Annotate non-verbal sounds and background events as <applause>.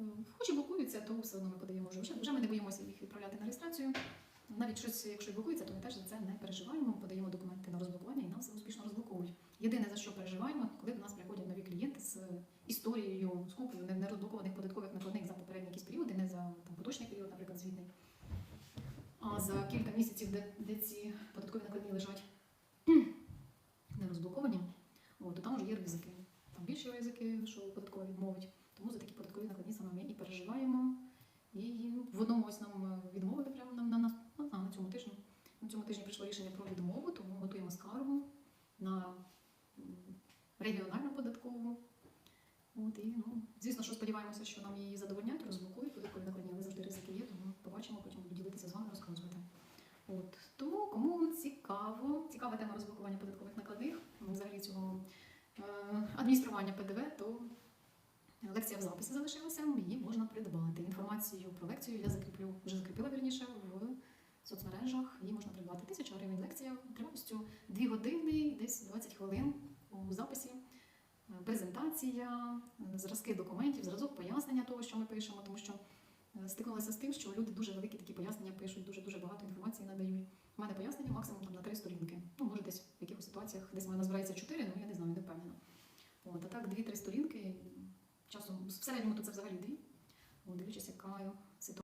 Е, Хоч і блокуються, то все одно ми подаємо вже. Вже, ми не боїмося їх відправляти на реєстрацію. Навіть щось, якщо блокується, то ми теж за це не переживаємо. Подаємо документи на розблокування і нам все успішно розблоковують. Єдине за що переживаємо, коли до нас приходять нові клієнти з історією, з купою нерозблокованих податкових накладних за попередні якісь періоди, не за там, поточний період, наприклад, звітний. А за кілька місяців, де, де ці податкові накладні лежать <clears throat> не розблоковані, то там вже є ризики. Там більші ризики, що податкові відмовить. Тому за такі податкові накладні саме ми і переживаємо. І в одному ось нам відмовили прямо на, на, на, на, на цьому тижні. На цьому тижні прийшло рішення про відмову, тому готуємо скаргу на регіональну податкову. От, і, ну, звісно, що сподіваємося, що нам її задовольнять, розблокують податкові накладні, але завжди ризики є, тому побачимо, потім буду ділитися з вами, розказувати. От. Тому кому цікаво, цікава тема розблокування податкових накладних, ну, взагалі цього е, адміністрування ПДВ, то лекція в записі залишилася, її можна придбати. Інформацію про лекцію я закріплю, вже закріпила вірніше в соцмережах. Її можна придбати. Тисяча гривень лекція тривалістю 2 години, десь 20 хвилин у записі. Презентація, зразки документів, зразок пояснення того, що ми пишемо, тому що е, стикнулася з тим, що люди дуже великі такі пояснення пишуть, дуже дуже багато інформації надають. У мене пояснення максимум там на три сторінки. Ну, може, десь в якихось ситуаціях десь в мене збирається чотири, ну я не знаю, не впевнена. От, а так, дві-три сторінки. Часом в середньому то це взагалі дві. Дивлячись, яка